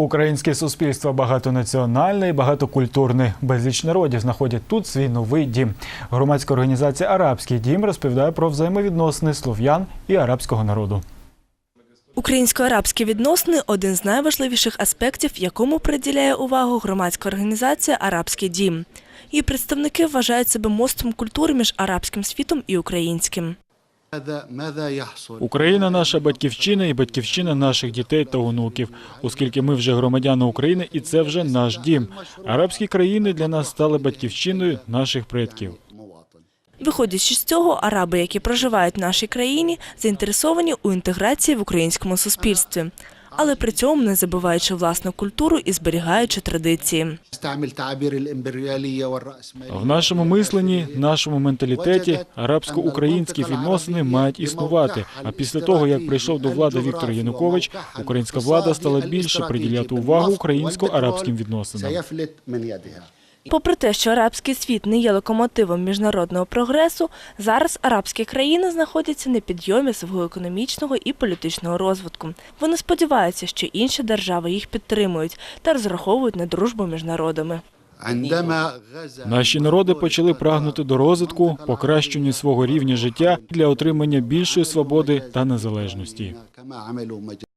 Українське суспільство багатонаціональне і багатокультурне. Безліч народів знаходять тут свій новий дім. Громадська організація Арабський дім розповідає про взаємовідносини слов'ян і арабського народу. Українсько-арабські відносини один з найважливіших аспектів, якому приділяє увагу громадська організація Арабський дім. Її представники вважають себе мостом культури між арабським світом і українським. Україна наша батьківщина і батьківщина наших дітей та онуків, оскільки ми вже громадяни України, і це вже наш дім. Арабські країни для нас стали батьківщиною наших предків. Виходячи з цього, араби, які проживають в нашій країні, заінтересовані у інтеграції в українському суспільстві але при цьому не забуваючи власну культуру і зберігаючи традиції. В нашому мисленні, нашому менталітеті арабсько-українські відносини мають існувати. А після того як прийшов до влади Віктор Янукович, українська влада стала більше приділяти увагу українсько-арабським відносинам. Попри те, що арабський світ не є локомотивом міжнародного прогресу, зараз арабські країни знаходяться на підйомі свого економічного і політичного розвитку. Вони сподіваються, що інші держави їх підтримують та розраховують на дружбу між народами. Наші народи почали прагнути до розвитку, покращення свого рівня життя для отримання більшої свободи та незалежності.